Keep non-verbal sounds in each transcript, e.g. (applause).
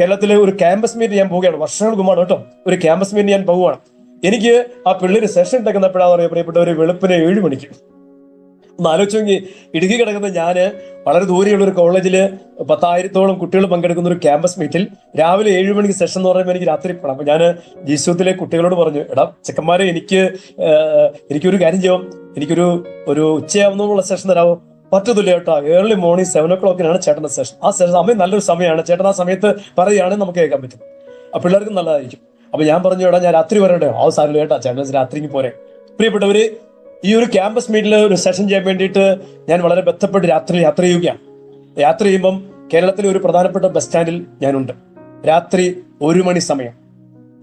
കേരളത്തിലെ ഒരു campus meet ഞാൻ പോവുകയാണ്. വർഷങ്ങൾക്ക് മുമ്പാണ് കേട്ടോ. ഒരു ക്യാമ്പസ് മീറ്റ് ഞാൻ പോവുകയാണ്. എനിക്ക് ആ പിള്ളേര് സെഷൻ എടുക്കുന്നപ്പോഴാണ് പറയുക പ്രിയപ്പെട്ടവര് വെളുപ്പിന് ഏഴ് മണിക്ക്. ഒന്ന് ആലോചിച്ച് ഇടുക്കി കിടക്കുന്ന ഞാൻ വളരെ ദൂരെയുള്ള ഒരു കോളേജിൽ പത്തായിരത്തോളം കുട്ടികൾ പങ്കെടുക്കുന്ന ഒരു ക്യാമ്പസ് മീറ്റിൽ രാവിലെ ഏഴ് മണിക്ക് സെഷൻ എന്ന് പറയുമ്പോൾ എനിക്ക് രാത്രി പോകണം അപ്പൊ ഞാൻ ജീസുത്തിലെ കുട്ടികളോട് പറഞ്ഞു എടാ ചെക്കന്മാരെ എനിക്ക് എനിക്കൊരു കാര്യം ചെയ്യാം. എനിക്കൊരു ഒരു ഉച്ചയാവുന്നുള്ള സെഷൻ തരാമോ പറ്റത്തില്ല കേട്ടോ. ഏർലി മോർണിംഗ് സെവൻ ഓ ക്ലോക്കിനാണ് ചേട്ടന്റെ സെഷൻ ആ സെഷൻ സമയം നല്ലൊരു സമയമാണ്. ചേട്ടൻ ആ സമയത്ത് പറയുകയാണെങ്കിൽ നമുക്ക് കേൾക്കാൻ പറ്റും. ആ പിള്ളേർക്കും നല്ലതായിരിക്കും. അപ്പൊ ഞാൻ പറഞ്ഞു എടാ ഞാൻ രാത്രി വരണ്ടേ ആ സാറില്ല കേട്ടാ. ചേട്ടൻ രാത്രിക്ക് പോരെ. പ്രിയപ്പെട്ടവര് ഈ ഒരു ക്യാമ്പസ് മീറ്റിൽ ഒരു സെഷൻ ചെയ്യാൻ വേണ്ടിയിട്ട് ഞാൻ വളരെ ബന്ധപ്പെട്ട് രാത്രി യാത്ര ചെയ്യുകയാണ്. യാത്ര ചെയ്യുമ്പം കേരളത്തിലെ ഒരു പ്രധാനപ്പെട്ട ബസ് സ്റ്റാൻഡിൽ ഞാനുണ്ട്. രാത്രി ഒരു മണി സമയം.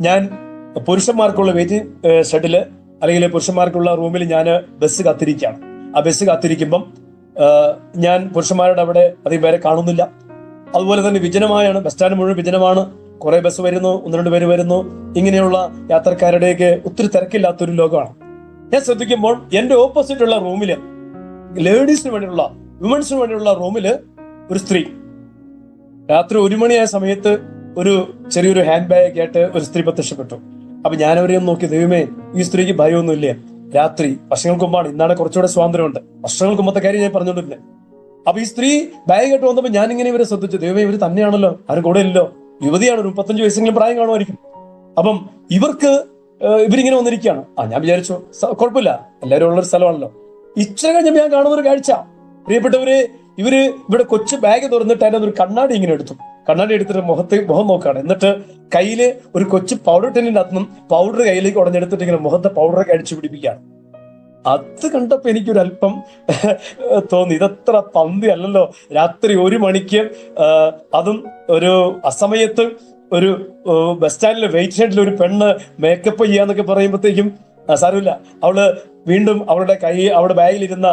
ഞാൻ പുരുഷന്മാർക്കുള്ള വെയിറ്റിംഗ് ഷെഡിൽ അല്ലെങ്കിൽ പുരുഷന്മാർക്കുള്ള റൂമിൽ ഞാൻ ബസ് കാത്തിരിക്കുകയാണ്. ആ ബസ് കാത്തിരിക്കുമ്പം ഞാൻ പുരുഷന്മാരുടെ അവിടെ അധികം പേരെ കാണുന്നില്ല. അതുപോലെ തന്നെ വിജനമായാണ് ബസ് സ്റ്റാൻഡ് മുഴുവൻ വിജനമാണ്. കുറെ ബസ് വരുന്നു ഒന്ന് രണ്ട് പേര് വരുന്നു. ഇങ്ങനെയുള്ള യാത്രക്കാരുടെയൊക്കെ ഒത്തിരി തിരക്കില്ലാത്തൊരു ലോകമാണ്. ഞാൻ ശ്രദ്ധിക്കുമ്പോൾ എന്റെ ഓപ്പോസിറ്റ് ഉള്ള റൂമിൽ ലേഡീസിന് വേണ്ടിയുള്ള വിമൻസിന് വേണ്ടിയുള്ള റൂമിൽ ഒരു സ്ത്രീ. രാത്രി ഒരു മണിയായ സമയത്ത് ഒരു ചെറിയൊരു ഹാൻഡ് ബാഗ് ആയിട്ട് ഒരു സ്ത്രീ പ്രത്യക്ഷപ്പെട്ടു. അപ്പൊ ഞാൻ അവരെയും നോക്കി ദൈവമേ ഈ സ്ത്രീക്ക് ഭയമൊന്നുമില്ല? രാത്രി വർഷങ്ങൾക്ക് മുമ്പാണ് ഇന്നാണ് കുറച്ചുകൂടെ സ്വാതന്ത്ര്യമുണ്ട്. വർഷങ്ങൾക്ക് മുമ്പത്തെ കാര്യം ഞാൻ പറഞ്ഞോണ്ടിരുന്നത് അപ്പൊ ഈ സ്ത്രീ ബാഗ് കേട്ട് ഞാൻ ഇങ്ങനെ ഇവരെ ശ്രദ്ധിച്ചു. ദൈവമേ ഇവർ തന്നെയാണല്ലോ. ആരും കൂടെ ഇല്ലല്ലോ. യുവതിയാണ് ഒരു മുപ്പത്തഞ്ച് വയസ്സെങ്കിലും പ്രായം കാണുമായിരിക്കും. അപ്പം ഇവർക്ക് ഇവരിങ്ങനെ വന്നിരിക്കുകയാണ്. ആ ഞാൻ വിചാരിച്ചു കുഴപ്പമില്ല. എല്ലാവരും ഉള്ളൊരു സ്ഥലമാണല്ലോ. ഇച്ചിരി കഴിഞ്ഞപ്പോൾ ഞാൻ കാണുന്ന ഒരു കാഴ്ച. പ്രിയപ്പെട്ടവര് ഇവർ ഇവിടെ കൊച്ചു ബാഗ് തുറന്നിട്ട് അതിനകത്ത് ഒരു കണ്ണാടി ഇങ്ങനെ എടുത്തു. കണ്ണാടി എടുത്തിട്ട് മുഖത്ത് മുഖം നോക്കുകയാണ്. എന്നിട്ട് കയ്യിൽ ഒരു കൊച്ചു പൗഡർ ടെന്നിന്റെ നിന്നും പൗഡർ കയ്യിലേക്ക് ഉടഞ്ഞെടുത്തിട്ട് ഇങ്ങനെ മുഖത്തെ പൗഡറൊക്കെ അടിച്ചു പിടിപ്പിക്കുകയാണ്. അത് കണ്ടപ്പോ എനിക്കൊരു അല്പം തോന്നി. ഇതത്ര പന്തി അല്ലല്ലോ. രാത്രി ഒരു മണിക്ക് അതും ഒരു അസമയത്ത് ഒരു ബസ് സ്റ്റാൻഡിലെ വെയിറ്റ് ഷെഡിൽ ഒരു പെണ്ണ് മേക്കപ്പ് ചെയ്യാന്നൊക്കെ പറയുമ്പോഴത്തേക്കും സാരമില്ല. അവൾ വീണ്ടും അവളുടെ കൈ അവളുടെ ബാഗിലിരുന്ന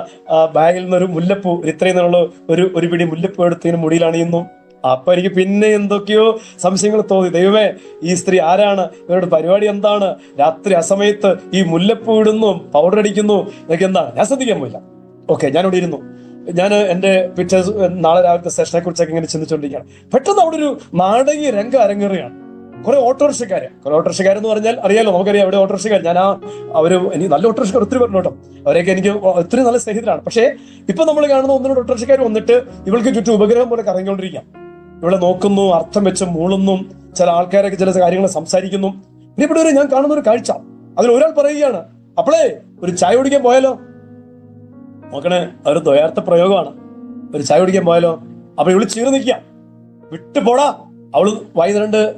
ബാഗിൽ നിന്ന് ഒരു മുല്ലപ്പൂ ഇത്രയും നിന്നുള്ള ഒരു ഒരു പിടി മുല്ലപ്പൂ എടുത്തതിന് മുടിയിലാണ് അണിയുന്നു അപ്പൊ എനിക്ക് പിന്നെ എന്തൊക്കെയോ സംശയങ്ങൾ തോന്നി. ദൈവമേ ഈ സ്ത്രീ ആരാണ്? ഇവരുടെ പരിപാടി എന്താണ്? രാത്രി അസമയത്ത് ഈ മുല്ലപ്പൂ ഇടുന്നു പൗഡർ അടിക്കുന്നു ഇതൊക്കെ എന്താണ് ഞാൻ ശ്രദ്ധിക്കാൻ പോയില്ല. ഓക്കെ ഇവിടെ ഇരുന്നു. ഞാൻ എന്റെ പിറ്റേ നാളെ രാവിലത്തെ സെഷനെ കുറിച്ചൊക്കെ ഇങ്ങനെ ചിന്തിച്ചുകൊണ്ടിരിക്കുകയാണ് പെട്ടെന്ന് അവിടെ ഒരു നാടകീയ രംഗം അരങ്ങേറുകയാണ്. കുറെ ഓട്ടോറിക്ഷക്കാരെ. കുറെ ഓട്ടോറിക്ഷക്കാരെന്ന് പറഞ്ഞാൽ അറിയാലോ നമുക്കറിയാം അവിടെ ഓട്ടോറിക്ഷക്കാർ ഞാൻ ആ അവർ എനിക്ക് നല്ല ഓട്ടോറിക്ഷക്കാർ ഒത്തിരി പറഞ്ഞു കേട്ടോ. അവരെയൊക്കെ എനിക്ക് ഒത്തിരി നല്ല സ്നേഹിതരാണ്. പക്ഷേ ഇപ്പൊ നമ്മൾ കാണുന്ന ഒന്നിനോട് ഓട്ടോറിക്ഷക്കാർ വന്നിട്ട് ഇവൾക്ക് ചുറ്റും ഉപഗ്രഹം പോലെ കറങ്ങിക്കൊണ്ടിരിക്കാം ഇവളെ നോക്കുന്നു അർത്ഥം വെച്ച് മൂളുന്നു ചില ആൾക്കാരൊക്കെ ചില കാര്യങ്ങൾ സംസാരിക്കുന്നു. പ്രിയപ്പെട്ടവരെ ഞാൻ കാണുന്ന ഒരു കാഴ്ച. അതിൽ ഒരാൾ പറയുകയാണ് അപ്പോളേ ഒരു ചായ കുടിക്കാൻ പോയാലോ? നോക്കണേ അതൊരു ദ്വയാർത്ഥ പ്രയോഗമാണ്. ഒരു ചായ കുടിക്കാൻ പോയാലോ? അപ്പൊ ഇവൾ ചീറ് നിൽക്കുക. വിട്ടു പോടാ. അവൾ വായി രണ്ട്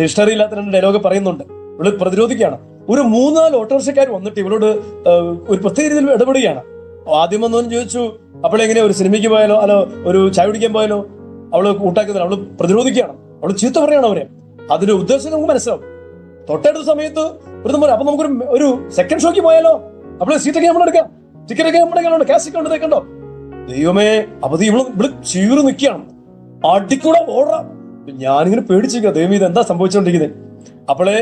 ഡിക്ഷണറി ഇല്ലാത്ത രണ്ട് ഡയലോഗ് പറയുന്നുണ്ട്. ഇവൾ പ്രതിരോധിക്കുകയാണ്. ഒരു മൂന്നാൽ ഓട്ടോറിക്ഷക്കാർ വന്നിട്ട് ഇവളോട് ഒരു പ്രത്യേക രീതിയിൽ ഇടപെടുകയാണ്. ആദ്യം വന്നവൻ ചോദിച്ചു അപ്പോഴെങ്ങനെ ഒരു സിനിമയ്ക്ക് പോയാലോ? അല്ലോ ഒരു ചായ കുടിക്കാൻ പോയാലോ? അവൾ കൂട്ടാക്കുന്നില്ല അവൾ പ്രതിരോധിക്കുകയാണ്. അവൾ ചീത്ത പറയാണ് അവരെ. അതിന്റെ ഉദ്ദേശം നമുക്ക് മനസ്സിലാവും. തൊട്ടടുത്ത സമയത്ത് ഒരു നമ്മൾ അപ്പൊ നമുക്കൊരു ഒരു സെക്കൻഡ് ഷോക്ക് പോയാലോ? അപ്പോൾ സീറ്റൊക്കെ നമ്മൾ എടുക്കാം. ടിക്കറ്റ് ഒക്കെ നമ്മുടെ കയ്യിലുണ്ട് ക്യാഷ് ഒക്കെ ഉണ്ട്? കണ്ടോ ദൈവമേ അപ്പൊ ഇവൾ ഇവൾ ചീറ് നിൽക്കുകയാണ് അടിക്കൂടെ ഓടാം. ഞാനിങ്ങനെ പേടിച്ചിരിക്കുക ദൈവം ഇത് എന്താ സംഭവിച്ചുകൊണ്ടിരിക്കുന്നത് അപ്പോളെ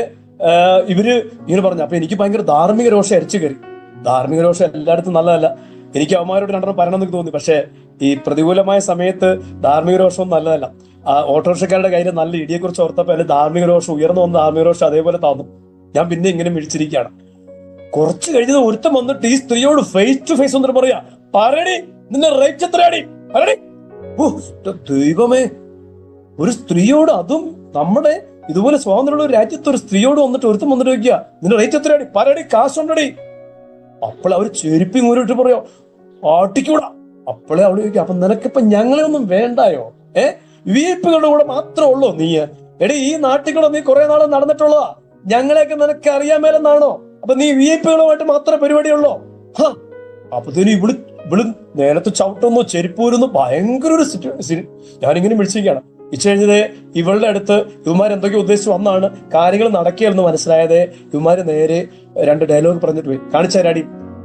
ഇവർ ഇങ്ങനെ പറഞ്ഞു അപ്പൊ എനിക്ക് ഭയങ്കര ധാർമ്മിക രോഷം അരിച്ചു കയറി. ധാർമ്മിക രോഷം എല്ലായിടത്തും നല്ലതല്ല. എനിക്ക് അവന്മാരോട് രണ്ടെണ്ണം പറയണമെന്നൊക്കെ തോന്നി. പക്ഷേ ഈ പ്രതികൂലമായ സമയത്ത് ധാർമ്മിക രോഷവും നല്ലതല്ല. ആ ഓട്ടോറിക്ഷക്കാരുടെ കയ്യിൽ നല്ല ഇടിയെ കുറിച്ച് ഓർത്തപ്പോ അതിൽ ധാർമ്മിക രോഷം ഉയർന്നു വന്ന ധാർമ്മിക രോഷം അതേപോലെ താന്നു. ഞാൻ പിന്നെ ഇങ്ങനെ മിഴിച്ചിരിക്കുകയാണ്. കുറച്ച് കഴിഞ്ഞത് ഒരുത്തം വന്നിട്ട് ഈ സ്ത്രീയോട് ഫേസ് ടു ഫേസ് ഒന്നിട്ട് പറയാ പറയടി നിന്നെ റേറ്റ് എത്രയാടി പറയടി. ദൈവമേ. ഒരു സ്ത്രീയോട് അതും നമ്മുടെ ഇതുപോലെ സ്വാതന്ത്ര്യമുള്ള ഒരു രാജ്യത്ത് ഒരു സ്ത്രീയോട് വന്നിട്ട് ഒരുത്തം വന്നിട്ട് ചോദിക്കുക നിന്റെ റേറ്റ് എത്രയാടി പറയടി കാശുണ്ടടി അപ്പോൾ അവർ ചെരുപ്പി മൂരിട്ട് പറയോ ആട്ടിക്കൂടാ. അപ്പോഴേ അവൾ ചോദിക്കും അപ്പൊ നിനക്കിപ്പൊ ഞങ്ങളെ ഒന്നും വേണ്ടായോ? ഏ? വി കൂടെ മാത്രമേ ഉള്ളൂ നീ. എടി ഈ നാട്ടിൽ കൂടെ നീ കുറെ നാൾ നടന്നിട്ടുള്ളതാ. ഞങ്ങളെയൊക്കെ നിനക്ക് അറിയാൻ മേലെന്നാണോ അപ്പൊ നീ വി ഐ പികളുമായിട്ട് മാത്രമേ പരിപാടിയുള്ളൂ? ഹ. അപ്പൊ തന്നെ ഇവിടെ ഇവിടെ നേരത്തെ ചവിട്ടുന്നു ചെരുപ്പൂരുന്നു ഭയങ്കര ഒരു സിറ്റുവേഷൻ ഞാനിങ്ങനെ വിളിച്ചിരിക്കുകയാണ്. ഇച്ചു കഴിഞ്ഞത് ഇവളുടെ അടുത്ത് ഇവന്മാർ എന്തൊക്കെ ഉദ്ദേശിച്ച് വന്നാണ് കാര്യങ്ങൾ നടക്കുകയെന്ന് മനസ്സിലായത്. ഇവന്മാര് നേരെ രണ്ട് ഡയലോഗ് പറഞ്ഞിട്ട് പോയി. കാണിച്ചു തരാടി.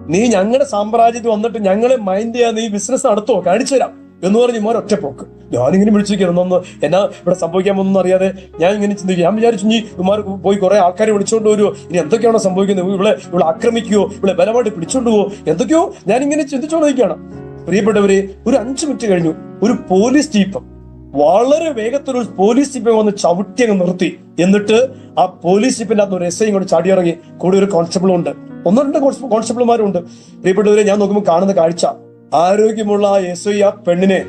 നീ ഞങ്ങളുടെ സാമ്രാജ്യത്തിൽ വന്നിട്ട് ഞങ്ങളെ മൈൻഡ് ചെയ്യാൻ നീ ബിസിനസ് നടത്തുമോ കാണിച്ചു തരാം. എന്ന് പറഞ്ഞ് ഇമാർ ഒറ്റപ്പോക്ക് ഞാനിങ്ങനെ വിളിച്ചിരിക്കുന്നു ഒന്ന് എന്നാ ഇവിടെ സംഭവിക്കാൻ പോകുന്നു അറിയാതെ ഞാൻ ഇങ്ങനെ ചിന്തിക്കും ഞാൻ വിചാരിച്ചു നീ ഇമാർ പോയി കുറെ ആൾക്കാരെ വിളിച്ചോണ്ട് വരുമോ ഇനി എന്തൊക്കെയാണോ സംഭവിക്കുന്നത്? ഇവിടെ ഇവിടെ ആക്രമിക്കുകയോ ഇവിടെ ബലമായിട്ട് പിടിച്ചോണ്ട് പോവോ എന്തൊക്കെയോ ഞാൻ ഇങ്ങനെ ചിന്തിച്ചുകൊണ്ടിരിക്കുകയാണ് പ്രിയപ്പെട്ടവരെ ഒരു അഞ്ചു മിനിറ്റ് കഴിഞ്ഞു. ഒരു പോലീസ് ജീപ്പം വളരെ വേഗത്തിൽ ഒരു പോലീസ് ജീപ്പ് വന്ന് ചവിട്ടി അങ്ങ് നിർത്തി. എന്നിട്ട് ആ പോലീസ് ജീപ്പിന്റെ അകത്ത് ഒരു എസ് ഐ ഇങ്ങോട്ട് ചാടിയിറങ്ങി. കൂടെ ഒരു കോൺസ്റ്റബിളും ഉണ്ട്. ഒന്നോ രണ്ടോ കോൺസ്റ്റബിൾമാരുണ്ട് പ്രിയപ്പെട്ടവരെ ഞാൻ നോക്കുമ്പോൾ കാണുന്ന കാഴ്ച. ആരോഗ്യമുള്ള ആ ഐ ആ പെണ്ണിനെ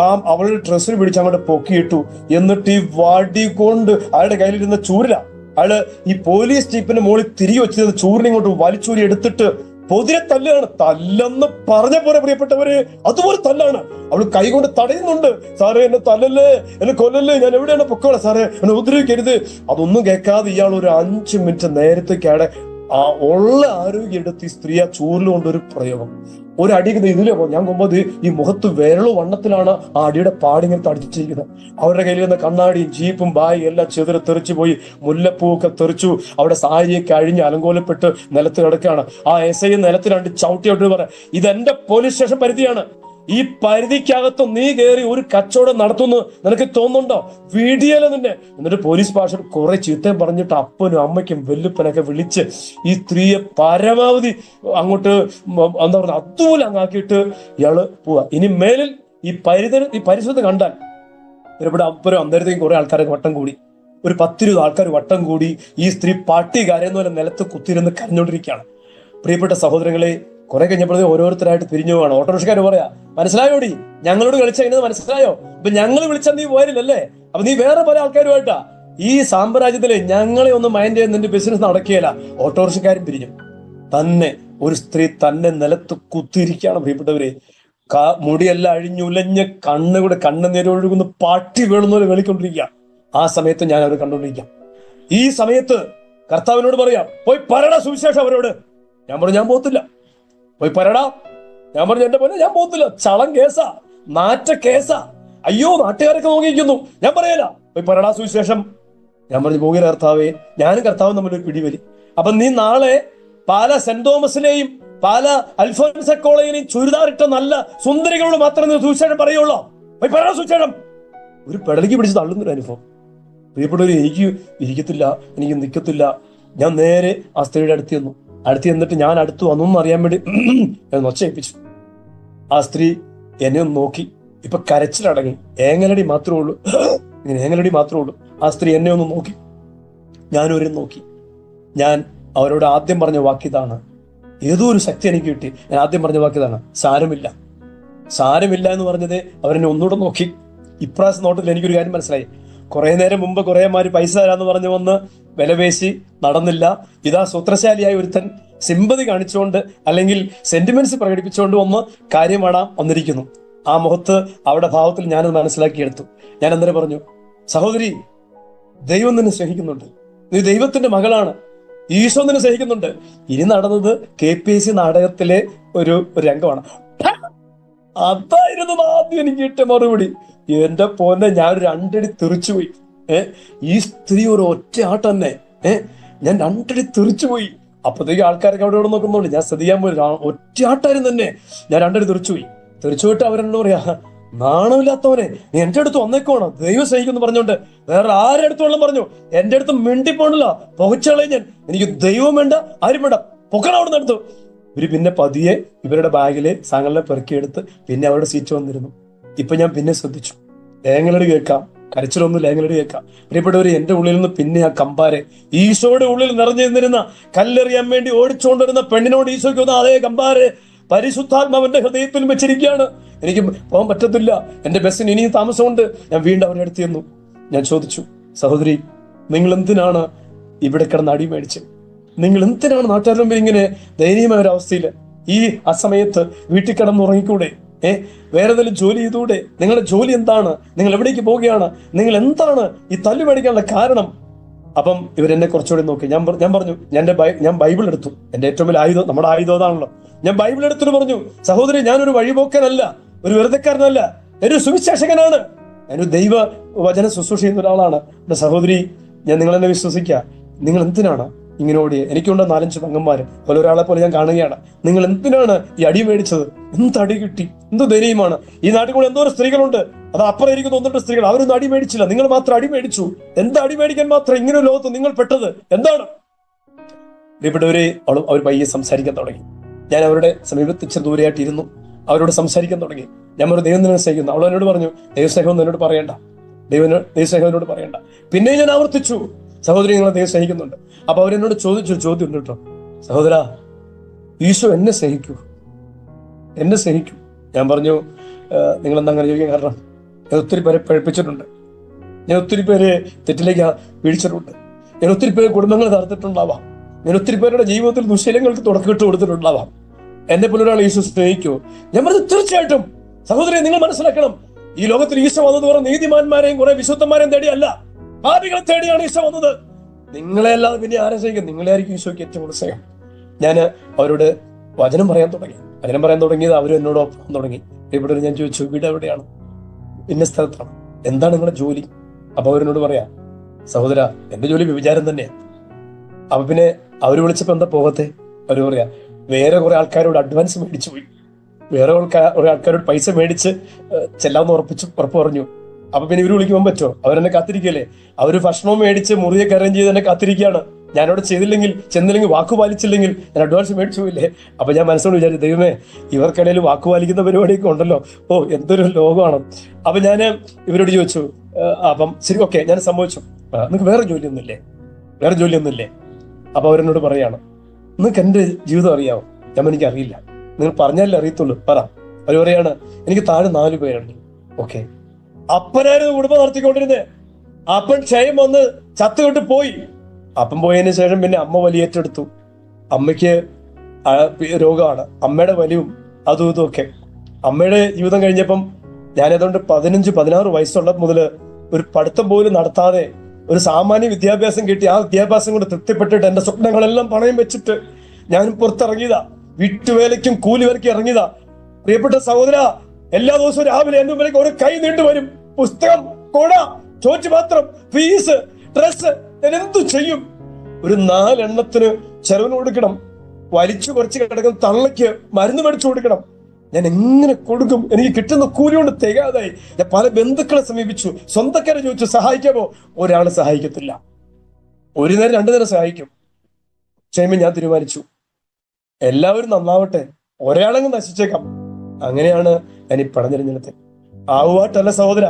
ആ അവളുടെ ഡ്രസ്സിന് പിടിച്ച് അങ്ങോട്ട് പൊക്കിയിട്ടു. എന്നിട്ട് ഈ വാടി കൊണ്ട് അയാളുടെ കയ്യിലിരുന്ന ചൂരില അയാൾ ഈ പോലീസ് ജീപ്പിന്റെ മുകളിൽ തിരികെ വെച്ചിരുന്ന ചൂരിനെ ഇങ്ങോട്ട് വലിച്ചൂരി എടുത്തിട്ട് പൊതിരെ തല്ലാണ് തല്ലെന്ന് പറഞ്ഞ പോലെ പ്രിയപ്പെട്ടവര് അതുപോലെ തല്ലാണ്. അവൾ കൈകൊണ്ട് തടയുന്നുണ്ട്. സാറേ എന്നെ തല്ലല്ലേ? എന്നെ കൊല്ലല്ലേ? ഞാൻ എവിടെയാണ് പൊക്കോളെ സാറേ? എന്നെ ഉപദ്രവിക്കരുത്. അതൊന്നും കേൾക്കാതെ ഇയാൾ ഒരു അഞ്ചു മിനിറ്റ് നേരത്തേക്കാണ് ആ ഉള്ള ആരോഗ്യം എടുത്ത് ഈ സ്ത്രീ ആ ചൂരിൽ കൊണ്ടൊരു പ്രയോഗം. ഒരു അടി പോകും. ഞാൻ കൊമ്പത് ഈ മുഖത്ത് വിരളു വണ്ണത്തിലാണ് ആ അടിയുടെ പാടിങ്ങനെ തടിച്ചിരിക്കുന്നത്. അവരുടെ കയ്യിൽ നിന്ന് കണ്ണാടിയും ജീപ്പും ബായി എല്ലാം ചെതിരെ തെറിച്ചു പോയി മുല്ലപ്പൂവൊക്കെ തെറിച്ചു. അവിടെ സാരിയൊക്കെ അഴിഞ്ഞ് അലങ്കോലപ്പെട്ട് നിലത്ത് കിടക്കുകയാണ്. ആ എസ് ഐ നിലത്തിലാണ്ട് ചവിട്ടിയോട്ട് പറയാം. ഇതെന്റെ പോലീസ് സ്റ്റേഷൻ പരിധിയാണ്. ഈ പരിധിക്കകത്ത് നീ കയറി ഒരു കച്ചവടം നടത്തുന്നു നിനക്ക് തോന്നുന്നുണ്ടോ? വീടിയല്ല നിന്നെ. എന്നിട്ട് പോലീസ് ഭാഷ കുറെ ചീത്തയും പറഞ്ഞിട്ട് അപ്പനും അമ്മയ്ക്കും വെല്ലുപ്പനൊക്കെ വിളിച്ച് ഈ സ്ത്രീയെ പരമാവധി അങ്ങോട്ട് എന്താ പറയുക അതുപോലെ അങ്ങാക്കിയിട്ട് ഇയാൾ പോവാ. ഇനി മേലിൽ ഈ പരിധി ഈ പരിസരത്ത് കണ്ടാൽ ഇവിടെ അപ്പുറം അന്നേരത്തേക്കും കുറെ ആൾക്കാരെ വട്ടം കൂടി. ഒരു പത്തിരുപത് ആൾക്കാർ വട്ടം കൂടി ഈ സ്ത്രീ പാട്ടി കരയുന്ന പോലെ നിലത്ത് കുത്തിരുന്ന് കരഞ്ഞോണ്ടിരിക്കുകയാണ് പ്രിയപ്പെട്ട സഹോദരങ്ങളെ കുറെ കഴിഞ്ഞപ്പോഴേ ഓരോരുത്തരായിട്ട് പിരിഞ്ഞു പോവാണ്. ഓട്ടോറിക്ഷക്കാർ പറയാ മനസ്സിലായോടി? ഞങ്ങളോട് കളിച്ച കഴിഞ്ഞത് മനസ്സിലായോ? അപ്പൊ ഞങ്ങൾ വിളിച്ചാൽ നീ പോയില്ലല്ലേ അപ്പൊ നീ വേറെ പല ആൾക്കാരുമായിട്ടാ. ഈ സാമ്രാജ്യത്തിലെ ഞങ്ങളെ ഒന്ന് മൈൻഡ് ചെയ്യുന്ന നിന്റെ ബിസിനസ് നടക്കുകയില്ല. ഓട്ടോറിക്ഷക്കാരും പിരിഞ്ഞു. തന്നെ ഒരു സ്ത്രീ തന്നെ നിലത്ത് കുത്തിയിരിക്കുകയാണ് പ്രിയപ്പെട്ടവരെ. മുടിയെല്ലാം അഴിഞ്ഞുലഞ്ഞ് കണ്ണുകൂടെ കണ്ണ് നേരൊഴുകുന്ന പാട്ടി വീഴുന്ന പോലെ വെളിക്കൊണ്ടിരിക്കുക ആ സമയത്ത് ഞാൻ അവരെ കണ്ടുകൊണ്ടിരിക്കാം. ഈ സമയത്ത് കർത്താവിനോട് പറയാം പോയി പറയണ സുവിശേഷം അവരോട്. ഞാൻ പറഞ്ഞു ഞാൻ പോകത്തില്ല. പോയി പറയടാ. ഞാൻ പറഞ്ഞു എന്റെ പോലെ ഞാൻ പോകത്തില്ല ചളം കേസാ. നാറ്റ കേസാ. അയ്യോ നാട്ടുകാരൊക്കെ നോക്കിയിരിക്കുന്നു. ഞാൻ പറയല. പോയി പറയടാ സുവിശേഷം. ഞാൻ പറഞ്ഞു പോകില്ല കർത്താവേ. ഞാനും കർത്താവും തമ്മിൽ ഒരു പിടിവലി. അപ്പൊ നീ നാളെ പാല സെന്റ് തോമസിനെയും പാല അൽഫോൻസ കോളേജിനെയും ചുരിദാറിട്ട നല്ല സുന്ദരികളോട് മാത്രമേ നീ സുവിശേഷം പറയുള്ളൂ? പോയി പറയടാ സുവിശേഷം. ഒരു പെടലിക്ക് പിടിച്ച് തള്ളുന്നൊരു അനുഭവം. പ്രിയപ്പെട്ടവര് എനിക്ക് ഇരിക്കത്തില്ല എനിക്ക് നിൽക്കത്തില്ല ഞാൻ നേരെ ആ സ്ത്രീയുടെ അടുത്ത് ചെന്നു. അടുത്ത് ചെന്നിട്ട് ഞാൻ അടുത്തു വന്നു അറിയാൻ വേണ്ടി (clears throat) എന്ന് ഒച്ചയിപ്പിച്ചു ആ സ്ത്രീ എന്നെ ഒന്ന് നോക്കി. ഇപ്പൊ കരച്ചിലടങ്ങി. ഏങ്ങലടി മാത്രമേ ഉള്ളൂ. (clears throat) ഇങ്ങനെ ഏങ്ങലടി മാത്രമേ ഉള്ളൂ. ആ സ്ത്രീ എന്നെ ഒന്ന് നോക്കി. ഞാനൊരു നോക്കി. ഞാൻ അവരോട് ആദ്യം പറഞ്ഞ വാക്കിതാണ് ഏതോ ഒരു ശക്തി എനിക്ക് കിട്ടി. ഞാൻ ആദ്യം പറഞ്ഞ വാക്കിതാണ് സാരമില്ല. സാരമില്ല എന്ന് പറഞ്ഞത് അവരെന്നെ ഒന്നുകൂടെ നോക്കി. ഇപ്രാവശ്യം നോട്ടത്തിൽ എനിക്കൊരു കാര്യം മനസ്സിലായി. കുറെ നേരം മുമ്പ് കുറേമാര് പൈസ തരാന്ന് പറഞ്ഞു വന്ന് വിലപേശി നടന്നില്ല. ഇതാ സൂത്രശാലിയായ ഒരുത്തൻ സിമ്പതി കാണിച്ചുകൊണ്ട് അല്ലെങ്കിൽ സെന്റിമെന്റ്സ് പ്രകടിപ്പിച്ചുകൊണ്ട് വന്ന് കാര്യമാടാൻ വന്നിരിക്കുന്നു. ആ മുഖത്ത് അവിടെ ഭാവത്തിൽ ഞാനത് മനസ്സിലാക്കിയെടുത്തു. ഞാൻ അന്നേരം പറഞ്ഞു സഹോദരി ദൈവം നിന്നെ സ്നേഹിക്കുന്നുണ്ട്. നീ ദൈവത്തിന്റെ മകളാണ്. ഈശോ നിന്നെ സ്നേഹിക്കുന്നുണ്ട്. ഇനി നടന്നത് കെ പി എസ് സി നാടകത്തിലെ ഒരു രംഗമാണ്. അതായിരുന്നു ആദ്യം എനിക്ക് കിട്ടിയ മറുപടി. എന്റെ പോന്നെ ഞാൻ രണ്ടടി തെറിച്ചുപോയി. ഏ ഈ സ്ത്രീ ഒരു ഒറ്റ ആട്ടന്നെ ഏ ഞാൻ രണ്ടടി തെറിച്ചുപോയി. അപ്പത്തേക്ക് ആൾക്കാരൊക്കെ അവിടെ ഇവിടെ നോക്കുന്നുള്ളൂ ഞാൻ ശ്രദ്ധിക്കാൻ പോയി. ഒറ്റ ആട്ടായിരുന്നു തന്നെ. ഞാൻ രണ്ടടി തെറിച്ചുപോയി. തെറിച്ചുപോയിട്ട് അവരെന്നോ പറയാ? നാണമില്ലാത്തവനെ. നീ എന്റെ അടുത്ത് വന്നേക്കോണം ദൈവം സ്നേഹിക്കുന്നു പറഞ്ഞോണ്ട് വേറെ ആരുടെ അടുത്തുള്ള പറഞ്ഞു. എന്റെ അടുത്ത് മിണ്ടിപ്പോണില്ല. പുകച്ചളെ ഞാൻ. എനിക്ക് ദൈവം വേണ്ട ആരും വേണ്ട. പൊക്കണം അവിടെ നിന്ന് ഇവർ പിന്നെ പതിയെ ഇവരുടെ ബാഗിലെ സാധനങ്ങളെ പെറുക്കിയെടുത്ത് പിന്നെ അവരുടെ സീറ്റ് വന്നിരുന്നു. ഇപ്പൊ ഞാൻ പിന്നെ ശ്രദ്ധിച്ചു. ലേങ്ങലടി കേൾക്കാം. കരച്ചിലൊന്നും ലേങ്ങലടി കേൾക്കാം. പ്രിയപ്പെട്ടവര് എന്റെ ഉള്ളിൽ നിന്ന് പിന്നെ ആ കമ്പാരെ ഈശോയുടെ ഉള്ളിൽ നിറഞ്ഞു നിന്നിരുന്ന കല്ലെറിയാൻ വേണ്ടി ഓടിച്ചുകൊണ്ടിരുന്ന പെണ്ണിനോട് ഈശോയ്ക്ക് വന്ന അതേ കമ്പാരെ പരിശുദ്ധാത്മാവന്റെ ഹൃദയത്തിൽ വെച്ചിരിക്കുകയാണ്. എനിക്ക് പോകാൻ പറ്റത്തില്ല. എന്റെ ബസ്സിന് ഇനിയും താമസമുണ്ട്. ഞാൻ വീണ്ടും അവരുടെ അടുത്ത് ചെന്നു. ഞാൻ ചോദിച്ചു സഹോദരി നിങ്ങൾ എന്തിനാണ് ഇവിടെ കിടന്ന് അടി മേടിച്ചത്? നിങ്ങൾ എന്തിനാണ് നാട്ടുകാരുടെ മുമ്പിൽ ഇങ്ങനെ ദയനീയമായ ഒരു അവസ്ഥയിൽ ഈ അസമയത്ത് വീട്ടിൽ കിടന്ന് ഉറങ്ങിക്കൂടെ? ഏ വേറെ ഏതെങ്കിലും ജോലി ചെയ്തുകൂടെ? നിങ്ങളുടെ ജോലി എന്താണ്? നിങ്ങൾ എവിടേക്ക് പോവുകയാണ്? നിങ്ങൾ എന്താണ് ഈ തല്ലു മേടിക്കാനുള്ള കാരണം? അപ്പം ഇവരെന്നെ കുറച്ചുകൂടി നോക്കി. ഞാൻ ഞാൻ പറഞ്ഞു എന്റെ ഞാൻ ബൈബിൾ എടുത്തു. എന്റെ ഏറ്റവും വലിയ ആയുധം നമ്മുടെ ആയുധം അതാണല്ലോ. ഞാൻ ബൈബിൾ എടുത്തിട്ട് പറഞ്ഞു. സഹോദരി ഞാനൊരു വഴിപോക്കനല്ല. ഒരു വെറുതെക്കാരനല്ല. ഒരു സുവിശേഷകനാണ്. ഞാനൊരു ദൈവ വചന ശുശ്രൂഷ ചെയ്യുന്ന ഒരാളാണ്. എന്റെ സഹോദരി ഞാൻ നിങ്ങളെന്നെ വിശ്വസിക്കുക നിങ്ങൾ എന്തിനാണ് ഇങ്ങനെ ഓടിയത് എനിക്കുണ്ട് നാലഞ്ച് പെങ്ങന്മാര്. പോലെ ഒരാളെ പോലെ ഞാൻ കാണുകയാണ്. നിങ്ങൾ എന്തിനാണ് ഈ അടി മേടിച്ചത്? എന്ത് അടി കിട്ടി? എന്ത് ധൈര്യമാണ്? ഈ നാട്ടിൽ കൂടെ എന്തോരം സ്ത്രീകളുണ്ട്? അത് അപ്പുറം ഇരിക്കുന്ന ഒന്നിട്ട് സ്ത്രീകൾ. അവരൊന്നും അടി മേടിച്ചില്ല. നിങ്ങൾ മാത്രം അടി മേടിച്ചു. എന്ത് അടി മേടിക്കാൻ മാത്രം ഇങ്ങനെ ലോകത്ത് നിങ്ങൾ പെട്ടത്? എന്താണ്? പ്രിയപ്പെട്ടവരെ അവളും അവർ പയ്യെ സംസാരിക്കാൻ തുടങ്ങി. ഞാൻ അവരുടെ സമീപത്ത് ദൂരെയായിട്ട് ഇരുന്നു. അവരോട് സംസാരിക്കാൻ തുടങ്ങി. ഞാൻ ഒരു ദൈവം നിന്നെ സ്നേഹിക്കുന്നു. അവൾ എന്നോട് പറഞ്ഞു ദൈവസ്നേഹം എന്നോട് പറയണ്ട. ദൈവനോ എന്നോട് പറയണ്ട. പിന്നെ ഞാൻ ആവർത്തിച്ചു. സഹോദരി നിങ്ങളെ ദൈവം സ്നേഹിക്കുന്നുണ്ട്. അപ്പൊ അവരെന്നോട് ചോദിച്ചു ചോദ്യം ഉണ്ട് കേട്ടോ. സഹോദര ഈശോ എന്നെ സ്നേഹിക്കൂ. എന്നെ സ്നേഹിക്കൂ. ഞാൻ പറഞ്ഞു നിങ്ങൾ എന്താ അങ്ങനെ ചോദിക്കാൻ കാരണം? ഞാൻ ഒത്തിരി പേരെ പഴിപ്പിച്ചിട്ടുണ്ട്. ഞാൻ ഒത്തിരി പേരെ തെറ്റിലേക്ക് വീഴ്ചിട്ടുണ്ട് ഞാൻ ഒത്തിരി പേര് കുടുംബങ്ങൾ തകർത്തിട്ടുണ്ടാവാം. ഞാൻ ഒത്തിരി പേരുടെ ജീവിതത്തിൽ ദുശീലങ്ങൾക്ക് തുടക്കിട്ട് കൊടുത്തിട്ടുണ്ടാവാം. എന്നെ പോലെ ഒരാൾ ഈശോ സ്നേഹിക്കൂ. ഞാൻ പറഞ്ഞു തീർച്ചയായിട്ടും. സഹോദരി നിങ്ങൾ മനസ്സിലാക്കണം. ഈ ലോകത്തിൽ ഈശോ വന്നത് കുറെ നീതിമാന്മാരെയും കുറെ വിശുദ്ധന്മാരെയും തേടിയല്ല പാപികളെ തേടിയാണ് ഈശോ വന്നത്. നിങ്ങളെ അല്ലാതെ പിന്നെ ആരെ സഹിക്കും നിങ്ങളെയായിരിക്കും ഈശോയ്ക്ക് ഏറ്റവും കൂടുതൽ സ്നേഹം. ഞാൻ അവരോട് വചനം പറയാൻ തുടങ്ങി. വചനം പറയാൻ തുടങ്ങിയത് അവരും എന്നോട് ഒപ്പം തുടങ്ങി. ഇവിടെ ഞാൻ ചോദിച്ചു വീട് എവിടെയാണ്? ഇന്ന സ്ഥലത്താണ്. എന്താണ് നിങ്ങളുടെ ജോലി? അപ്പൊ അവരെന്നോട് പറയാ സഹോദര എന്റെ ജോലി വിചാരം തന്നെയാണ് അപ്പൊ പിന്നെ അവർ വിളിച്ചപ്പോ എന്താ പോകത്തെ അവർ പറയാ വേറെ കുറെ ആൾക്കാരോട് അഡ്വാൻസ് മേടിച്ചു പോയി. വേറെ കുറെ ആൾക്കാരോട് പൈസ മേടിച്ച് ചെല്ലാമെന്ന് ഉറപ്പിച്ചു ഉറപ്പ് പറഞ്ഞു. അപ്പൊ പിന്നെ ഇവർ വിളിക്കുമ്പോൾ പറ്റുമോ? അവരെന്നെ കാത്തിരിക്കല്ലേ അവർ ഭക്ഷണവും മേടിച്ച് മുറിയെ അറേഞ്ച് ചെയ്ത് എന്നെ കാത്തിരിക്കുകയാണ്. ഞാനവിടെ ചെയ്തില്ലെങ്കിൽ ചെന്നില്ലെങ്കിൽ വാക്കു പാലിച്ചില്ലെങ്കിൽ ഞാൻ അഡ്വാൻസ് മേടിച്ചു പോയില്ലേ അപ്പൊ ഞാൻ മനസ്സോട് വിചാരിച്ചു ദൈവമേ ഇവർക്കിടയിൽ വാക്കു പാലിക്കുന്ന പരിപാടിയൊക്കെ ഉണ്ടല്ലോ. ഓ എന്തൊരു ലോകമാണ്. അപ്പൊ ഞാൻ ഇവരോട് ചോദിച്ചു "ഏഹ്, അപ്പം ശരി ഓക്കെ ഞാൻ സംഭവിച്ചു. നിങ്ങൾക്ക് വേറെ ജോലിയൊന്നുമില്ലേ? വേറെ ജോലിയൊന്നുമില്ലേ? അപ്പൊ അവരെന്നോട് പറയാണ് നിങ്ങൾക്ക് എന്റെ ജീവിതം അറിയാമോ ഞാൻ എനിക്ക് അറിയില്ല നിങ്ങൾ പറഞ്ഞാലേ അറിയത്തുള്ളൂ. പറ. അവർ പറയാണ് എനിക്ക് താഴെ നാല് പേരുണ്ട്. ഓക്കെ. അപ്പനായിരുന്നു കുടുംബം നടത്തിക്കൊണ്ടിരുന്നത് അപ്പൻ ക്ഷയം വന്ന് ചത്തുകൊണ്ട് പോയി. അപ്പം പോയതിന് ശേഷം പിന്നെ അമ്മ വലിയേറ്റെടുത്തു. അമ്മയ്ക്ക് രോഗമാണ്. അമ്മയുടെ വലിയും അതും ഇതും ഒക്കെ. അമ്മയുടെ ജീവിതം കഴിഞ്ഞപ്പം ഞാൻ ഏതാണ്ട് പതിനഞ്ച് പതിനാറ് വയസ്സുള്ള മുതൽ ഒരു പഠിത്തം പോലും നടത്താതെ ഒരു സാമാന്യ വിദ്യാഭ്യാസം കിട്ടി. ആ വിദ്യാഭ്യാസം കൊണ്ട് തൃപ്തിപ്പെട്ടിട്ട് എന്റെ സ്വപ്നങ്ങളെല്ലാം പണയം വെച്ചിട്ട് ഞാൻ പുറത്തിറങ്ങിയതാ. വീട്ടുവേലയ്ക്കും കൂലിവേലയ്ക്കും ഇറങ്ങിയതാ. പ്രിയപ്പെട്ട സഹോദര എല്ലാ ദിവസവും രാവിലെ എന്റെ മുമ്പിലേക്ക് ഒരു കൈ നീണ്ടു വരും. പുസ്തകം കൊട ചോച്ചു മാത്രം ഫീസ് ഡ്രസ് ഞാൻ എന്തു ചെയ്യും? ഒരു നാലെണ്ണത്തിന് ചെലവിന് കൊടുക്കണം. വലിച്ചു കുറച്ച് കിടക്കുന്ന തള്ളയ്ക്ക് മരുന്ന് മേടിച്ചു കൊടുക്കണം. ഞാൻ എങ്ങനെ കൊടുക്കും? എനിക്ക് കിട്ടുന്ന കൂലി കൊണ്ട് തികയാതായി. ഞാൻ പല ബന്ധുക്കളെ സമീപിച്ചു. സ്വന്തക്കാരെ ചോദിച്ചു സഹായിക്കാമോ? ഒരാൾ സഹായിക്കത്തില്ല. ഒരു നേരം രണ്ടു നേരം സഹായിക്കും. ക്ഷേമം ഞാൻ തീരുമാനിച്ചു. എല്ലാവരും നന്നാവട്ടെ. ഒരാളെങ്കിലും നശിച്ചേക്കാം. അങ്ങനെയാണ് ഞാൻ ഈ പണം തിരഞ്ഞെടുത്തത് ആവുമായിട്ടല്ല സഹോദര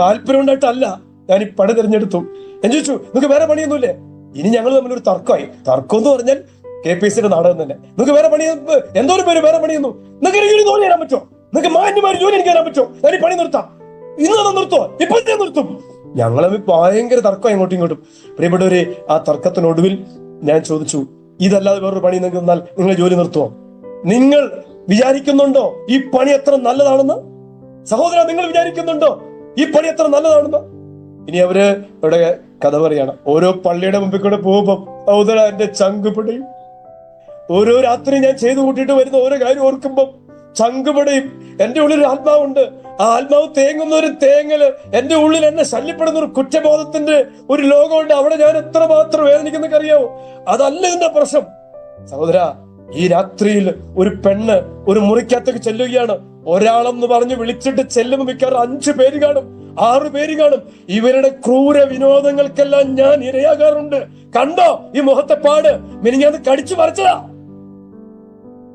താല്പര്യം ഉണ്ടായിട്ടല്ല ഞാൻ ഈ പണം തിരഞ്ഞെടുത്തു. ഞാൻ ചോദിച്ചു നിങ്ങൾക്ക് വേറെ പണിയൊന്നുമില്ലേ? ഇനി ഞങ്ങൾ തമ്മിൽ ഒരു തർക്കമായി. തർക്കം എന്ന് പറഞ്ഞാൽ കെ പി സിയുടെ നാടകം തന്നെ. നിങ്ങൾക്ക് വേറെ പണി എന്തോ പേര് വേറെ പണിയൊന്നു? നിങ്ങൾക്ക് എനിക്ക് ജോലി തരാൻ പറ്റുമോ? നിങ്ങൾക്ക് മാന്യമാര് ജോലി എനിക്ക് തരാൻ പറ്റുമോ? ഞാൻ പണി നിർത്താം. ഇന്ന് തന്നെ നിർത്തോ ഇപ്പൊ ഞാൻ നിർത്തും. ഞങ്ങൾ ഭയങ്കര തർക്കം ഇങ്ങോട്ടും ഇങ്ങോട്ടും. പ്രിയപ്പെട്ടവരെ ആ തർക്കത്തിനൊടുവിൽ ഞാൻ ചോദിച്ചു ഇതല്ലാതെ വേറൊരു പണി നിങ്ങൾക്ക് തന്നാൽ നിങ്ങൾ ജോലി നിർത്തുമോ നിങ്ങൾ വിചാരിക്കുന്നുണ്ടോ? ഈ പണി എത്ര നല്ലതാണെന്ന്? സഹോദര നിങ്ങൾ വിചാരിക്കുന്നുണ്ടോ? ഈ പണി എത്ര നല്ലതാണെന്ന്? ഇനി അവർ ഇവിടെ കഥ പറയാണ്. ഓരോ പള്ളിയുടെ മുമ്പിൽ കൂടെ പോകുമ്പോ സഹോദര എന്റെ ചങ്കുപിടയും ഓരോ രാത്രി ഞാൻ ചെയ്തു കൂട്ടിയിട്ട് വരുന്ന ഓരോ കാര്യം ഓർക്കുമ്പോൾ ചങ്കുപിടയും എന്റെ ഉള്ളിൽ ഒരു ആത്മാവുണ്ട്. ആ ആത്മാവ് തേങ്ങുന്ന ഒരു തേങ്ങൽ എന്റെ ഉള്ളിൽ എന്നെ ശല്യപ്പെടുന്ന ഒരു കുറ്റബോധത്തിന്റെ ഒരു ലോകമുണ്ട്. അവിടെ ഞാൻ എത്ര മാത്രം വേദനിക്കുന്നൊക്കെ അറിയാവോ? അതല്ല ഇതിന്റെ പ്രശ്നം. സഹോദര ഈ രാത്രിയിൽ ഒരു പെണ്ണ് ഒരു മുറിക്കകത്തേക്ക് ചെല്ലുകയാണ്. ഒരാളെന്ന് പറഞ്ഞ് വിളിച്ചിട്ട് ചെല്ലുമ്പോൾ മിക്കവാറും അഞ്ചു പേര് കാണും ആറു പേര് കാണും. ഇവരുടെ ക്രൂര വിനോദങ്ങൾക്കെല്ലാം ഞാൻ ഇരയാകാറുണ്ട്. കണ്ടോ ഈ മുഖത്തെ പാട്? മിനിഞ്ഞാന്ന് കടിച്ചു പറിച്ചതാ.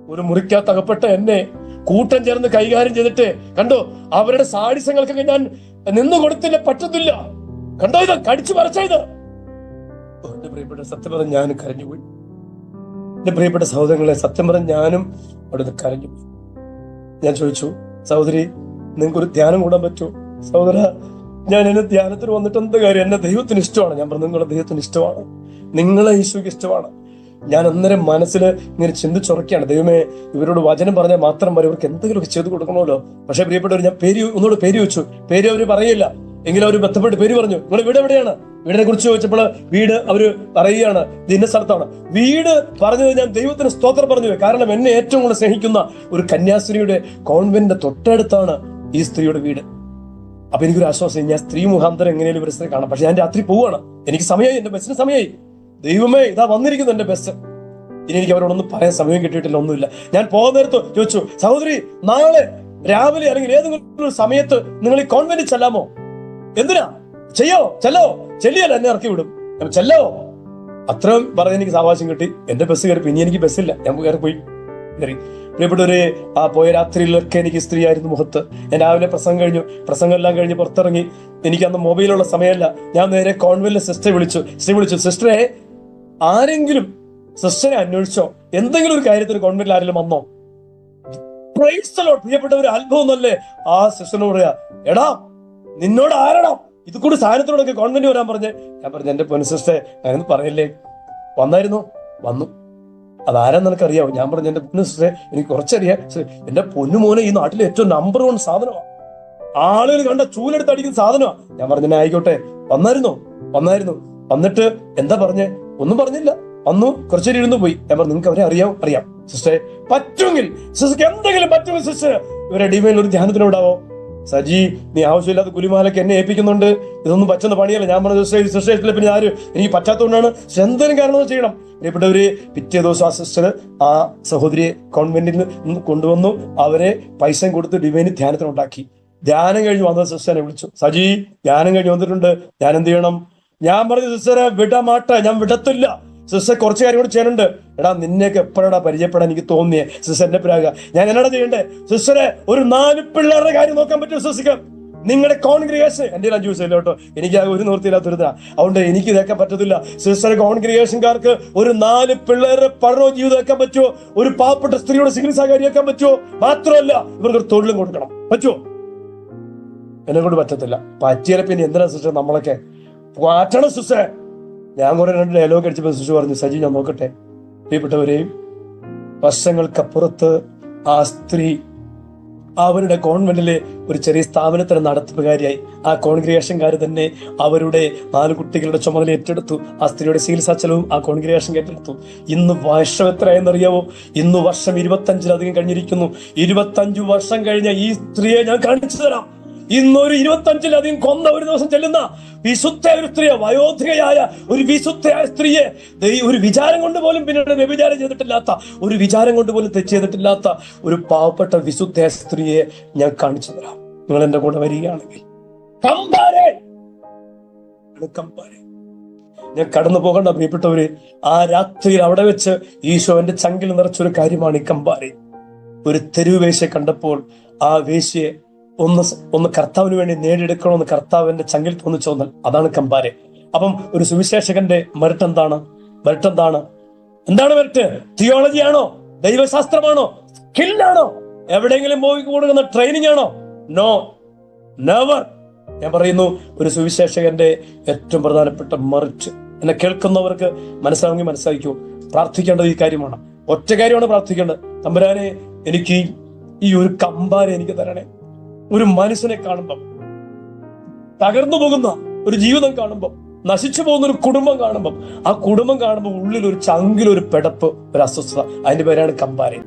ഒരു മുറിക്കകത്ത് അകപ്പെട്ട എന്നെ കൂട്ടം ചേർന്ന് കൈകാര്യം ചെയ്തിട്ട് കണ്ടോ അവരുടെ സാഡിസങ്ങൾക്കൊക്കെ ഞാൻ നിന്നു കൊടുത്തില്ല പറ്റത്തില്ല. കണ്ടോ ഇത്? കടിച്ചു പറിച്ച ഇത്. എന്റെ പ്രിയപ്പെട്ട സത്യം ഞാൻ കരഞ്ഞുപോയി. എന്റെ പ്രിയപ്പെട്ട സഹോദരങ്ങളെ സത്യം പറഞ്ഞ ഞാനും അവിടെ കരഞ്ഞു ഞാൻ ചോദിച്ചു സഹോദരി നിങ്ങൾക്കൊരു ധ്യാനം കൂടാൻ പറ്റുമോ? സഹോദര ഞാൻ എന്നെ ധ്യാനത്തിന് വന്നിട്ട് എന്ത് കാര്യം? എന്നെ ദൈവത്തിന് ഇഷ്ടമാണ്. ഞാൻ പറഞ്ഞു നിങ്ങളെ ദൈവത്തിന് ഇഷ്ടമാണ്. നിങ്ങളെ ഈശോയ്ക്ക് ഇഷ്ടമാണ്. ഞാൻ അന്നേരം മനസ്സിൽ ഇങ്ങനെ ചിന്തിച്ചുറക്കുകയാണ്. ദൈവമേ ഇവരോട് വചനം പറഞ്ഞാൽ മാത്രം വരെ ഇവർക്ക് എന്തെങ്കിലുമൊക്കെ ചെയ്ത് കൊടുക്കണമല്ലോ. പക്ഷെ പ്രിയപ്പെട്ടവർ ഞാൻ പേര് ഒന്നുകൂടെ പേര് വെച്ചു പേര് അവർ പറയില്ല. എങ്കിലും അവർ ബന്ധപ്പെട്ട് പേര് പറഞ്ഞു. നിങ്ങൾ വീട് എവിടെയാണ്? വീടിനെ കുറിച്ച് ചോദിച്ചപ്പോൾ വീട് അവർ പറയുകയാണ്. ഇന്ന സ്ഥലത്താണ്. വീട് പറഞ്ഞത് ഞാൻ ദൈവത്തിന് സ്തോത്രം പറഞ്ഞു കാരണം എന്നെ ഏറ്റവും കൂടുതൽ സ്നേഹിക്കുന്ന ഒരു കന്യാസ്ത്രീയുടെ കോൺവെന്റിന്റെ തൊട്ടടുത്താണ് ഈ സ്ത്രീയുടെ വീട്. അപ്പൊ എനിക്കൊരു ആശ്വാസം ഞാൻ സ്ത്രീ മുഖാന്തരം എങ്ങനെയും ഒരു സ്ത്രീ കാണാം. പക്ഷെ ഞാൻ രാത്രി പോവാണ്. എനിക്ക് സമയമായി എന്റെ ബസ്സിന് സമയമായി. ദൈവമേ ഇതാ വന്നിരിക്കുന്നു എന്റെ ബസ്. ഇനി എനിക്ക് അവരോടൊന്നും പറയാൻ സമയം കിട്ടിയിട്ടില്ല ഒന്നുമില്ല. ഞാൻ പോകുന്ന നേരത്ത് ചോദിച്ചു സഹോദരി നാളെ രാവിലെ അല്ലെങ്കിൽ ഏതെങ്കിലും ഒരു സമയത്ത് നിങ്ങൾ ഈ കോൺവെന്റിൽ ചെല്ലാമോ? എന്തിനാ? ചെയ്യോ? ചെല്ലോ. ചെല്ലിയല്ല എന്നെ ഇറക്കി വിടും. ചെല്ലോ. അത്രയും പറഞ്ഞ എനിക്ക് സാവകാശം കിട്ടി. എന്റെ ബസ് കയറി. പിന്നെ എനിക്ക് ബസ്സില്ല ഞാൻ കയറി പോയി. കയറി പ്രിയപ്പെട്ടവര് ആ പോയ രാത്രിയിലൊക്കെ എനിക്ക് സ്ത്രീ ആയിരുന്നു മുഖത്ത്. ഞാൻ രാവിലെ പ്രസംഗം കഴിഞ്ഞു. പ്രസംഗം എല്ലാം കഴിഞ്ഞ് പുറത്തിറങ്ങി. എനിക്ക് അന്ന് മൊബൈലുള്ള സമയമല്ല. ഞാൻ നേരെ കോൺവെന്റിലെ സിസ്റ്ററെ വിളിച്ചു. സ്ത്രീ വിളിച്ചു. സിസ്റ്ററെ ആരെങ്കിലും സിസ്റ്ററെ അന്വേഷിച്ചോ? എന്തെങ്കിലും ഒരു കാര്യത്തിന് കോൺവെന്റിൽ ആരെങ്കിലും വന്നോ? Praise the Lord. പ്രിയപ്പെട്ട ഒരു അത്ഭുതം എന്നല്ലേ ആ സിസ്റ്ററിനോട് പറയാ എടാ നിന്നോട് ആരണം ഇത് കൂടി സാധനത്തോടൊക്കെ ഗവൺമെന്റ് വരാൻ പറഞ്ഞേ. ഞാൻ പറഞ്ഞു എന്റെ പൊന്നു സിസ്റ്ററെ അങ്ങനെ പറയല്ലേ? വന്നായിരുന്നോ. വന്നു. അതാരാന്ന് നിനക്കറിയാവോ? ഞാൻ പറഞ്ഞു എന്റെ പൊന്നു സിസ്റ്ററെ എനിക്ക് കുറച്ചറിയാം. എന്റെ പൊന്നുമോനെ ഈ നാട്ടിലെ ഏറ്റവും നമ്പർ വൺ സാധനമാണ് ആളുകൾ കണ്ട ചൂലെടുത്ത് അടിക്കുന്ന സാധനമാണ് ഞാൻ പറഞ്ഞു "എന്നാ ആയിക്കോട്ടെ. വന്നായിരുന്നോ. വന്നായിരുന്നു. വന്നിട്ട് എന്താ പറഞ്ഞേ? ഒന്നും പറഞ്ഞില്ല. വന്നു. കുറച്ചു ഇരുന്നു പോയി. ഞാൻ പറഞ്ഞു നിങ്ങൾക്ക് അവരെ അറിയാം അറിയാം. സിസ്റ്ററെ പറ്റുമെങ്കിൽ സിസ്റ്റർക്ക് എന്തെങ്കിലും പറ്റുമെങ്കിൽ സിസ്റ്റർ ഇവരെ ഡിമയിൽ ഒരു സജി നീ ആവശ്യമില്ലാത്ത കുലിമാലൊക്കെ എന്നെ ഏൽപ്പിക്കുന്നുണ്ട്. ഇതൊന്നും പറ്റുന്ന പണിയല്ല. ഞാൻ പറഞ്ഞ ഇഷ്ടമില്ല പിന്നെ ആര്? എനിക്ക് പറ്റാത്തതുകൊണ്ടാണ് എന്തെങ്കിലും കാരണം ചെയ്യണം. പ്രിയപ്പെട്ടവര് പിറ്റേ ദിവസം ആ സിസ്റ്റർ ആ സഹോദരിയെ കോൺവെന്റിൽ നിന്ന് കൊണ്ടുവന്നു. അവരെ പൈസ കൊടുത്ത് ഡിവൈന് ധ്യാനത്തിനുണ്ടാക്കി ധ്യാനം കഴിഞ്ഞ് വന്ന സിസ്റ്ററിനെ വിളിച്ചു. സജി ധ്യാനം കഴിഞ്ഞ് വന്നിട്ടുണ്ട്. ഞാൻ എന്ത് ചെയ്യണം? ഞാൻ പറഞ്ഞ സിസ്റ്ററെ വിടമാട്ടെ മാട്ട. ഞാൻ വിടത്തില്ല. സിസ്റ്റർ കുറച്ച് കാര്യം കൂടി ചെയ്യാനുണ്ട്. എടാ നിന്നെയൊക്കെ എപ്പോഴാ പരിചയപ്പെടാൻ എനിക്ക് തോന്നിയേ? സിസ്റ്റർ എന്റെ പ്രാഗ. ഞാൻ എന്നാ ചെയ്യണ്ടേ? സിസ്റ്ററെ ഒരു നാല് പിള്ളേരുടെ കാര്യം നോക്കാൻ പറ്റും സിസ്റ്റർക്ക്? നിങ്ങളുടെ കോൺഗ്രിഗേഷൻ. എന്റെ ജ്യൂസ് ഇല്ല കേട്ടോ. എനിക്ക് ഒരു നിവൃത്തിയില്ലാത്തൊരുതാ. അതുകൊണ്ട് എനിക്ക് ഇതൊക്കെ പറ്റത്തില്ല. സിസ്റ്റർ കോൺഗ്രിഗേഷൻകാർക്ക് ഒരു നാല് പിള്ളേരുടെ പഠനവും ജീവിതം വെക്കാൻ പറ്റുമോ? ഒരു പാവപ്പെട്ട സ്ത്രീയുടെ ചികിത്സാ കാര്യമാക്കാൻ പറ്റുമോ? മാത്രമല്ല ഇവർക്ക് ഒരു തൊഴിലും കൊടുക്കണം. പറ്റുമോ? എന്നെ കൊണ്ട് പറ്റത്തില്ല. പറ്റിയാലും പിന്നെ എന്തിനാ സിസ്റ്റർ നമ്മളൊക്കെ? മാറ്റണം സിസ്റ്റർ ഞാൻ കുറെ രണ്ട് ഡയലോഗ് അടിച്ചപ്പോൾ സുഷു പറഞ്ഞു സജി ഞാൻ നോക്കട്ടെ. പ്രിയപ്പെട്ടവരെയും വർഷങ്ങൾക്കപ്പുറത്ത് ആ സ്ത്രീ അവരുടെ കോൺവെന്റിലെ ഒരു ചെറിയ സ്ഥാപനത്തിന് നടത്തിപ്പുകാരിയായി. ആ കോൺഗ്രിഗേഷൻകാർ തന്നെ അവരുടെ നാല് കുട്ടികളുടെ ചുമതല ഏറ്റെടുത്തു. ആ സ്ത്രീയുടെ ചികിത്സാ ചെലവും ആ കോൺഗ്രിഗേഷൻ ഏറ്റെടുത്തു. ഇന്ന് വർഷം എത്രയെന്നറിയാവോ ഇന്ന് വർഷം ഇരുപത്തഞ്ചിലധികം കഴിഞ്ഞിരിക്കുന്നു. ഇരുപത്തഞ്ചു വർഷം കഴിഞ്ഞ ഈ സ്ത്രീയെ ഞാൻ കാണിച്ചു തരാം. ഇന്നൊരു ഇരുപത്തഞ്ചിലധികം കൊന്ന ഒരു ദിവസം ചെല്ലുന്ന വിശുദ്ധ ഒരു സ്ത്രീയെ വയോധികയായ ഒരു വിശുദ്ധയായ സ്ത്രീയെ ഒരു വിചാരം കൊണ്ട് പോലും പിന്നീട് വ്യഭിചാരം ചെയ്തിട്ടില്ലാത്ത ഒരു വിചാരം കൊണ്ട് പോലും ചെയ്തിട്ടില്ലാത്ത ഒരു പാവപ്പെട്ട വിശുദ്ധ സ്ത്രീയെ ഞാൻ കാണിച്ചു തരാം. നിങ്ങൾ എന്റെ കൂടെ വരികയാണെങ്കിൽ ഞാൻ കടന്നു പോകേണ്ട പ്രിയപ്പെട്ടവര് ആ രാത്രിയിൽ അവിടെ വെച്ച് ഈശോ എന്റെ ചങ്കിൽ നിറച്ചൊരു കാര്യമാണ് ഈ കമ്പാരെ. ഒരു തെരുവ് വേശ്യ കണ്ടപ്പോൾ ആ വേശ്യയെ ഒന്ന് ഒന്ന് കർത്താവിന് വേണ്ടി നേടിയെടുക്കണമെന്ന് കർത്താവിന്റെ ചങ്കിൽ തോന്നിച്ചു തോന്നൽ അതാണ് കമ്പാരെ. അപ്പം ഒരു സുവിശേഷകന്റെ മെറിറ്റ് എന്താണ്? മെറിറ്റ് എന്താണ്? എന്താണ് മെറിറ്റ്? തിയോളജി ആണോ? ദൈവശാസ്ത്രമാണോ? സ്കില്ലാണോ എവിടെയെങ്കിലും പോയി കൊടുക്കുന്ന ട്രെയിനിങ് ആണോ? നോ നെവർ ഞാൻ പറയുന്നു ഒരു സുവിശേഷകന്റെ ഏറ്റവും പ്രധാനപ്പെട്ട മെറിറ്റ്. എന്നെ കേൾക്കുന്നവർക്ക് മനസ്സിലാവുമെങ്കിൽ മനസ്സിലാക്കൂ പ്രാർത്ഥിക്കേണ്ടത് ഈ കാര്യമാണ്. ഒറ്റ കാര്യമാണ് പ്രാർത്ഥിക്കേണ്ടത്. തമ്പുരാനെ എനിക്ക് ഈ ഒരു കമ്പാരെ എനിക്ക് തരണേ. ഒരു മനുഷ്യനെ കാണുമ്പം തകർന്നു പോകുന്ന ഒരു ജീവിതം കാണുമ്പം നശിച്ചു പോകുന്ന ഒരു കുടുംബം കാണുമ്പം ആ കുടുംബം കാണുമ്പോൾ ഉള്ളിൽ ഒരു ചങ്കിൽ ഒരു പെടപ്പ് ഒരു അസ്വസ്ഥത. അതിന്റെ പേരാണ് കമ്പാരെ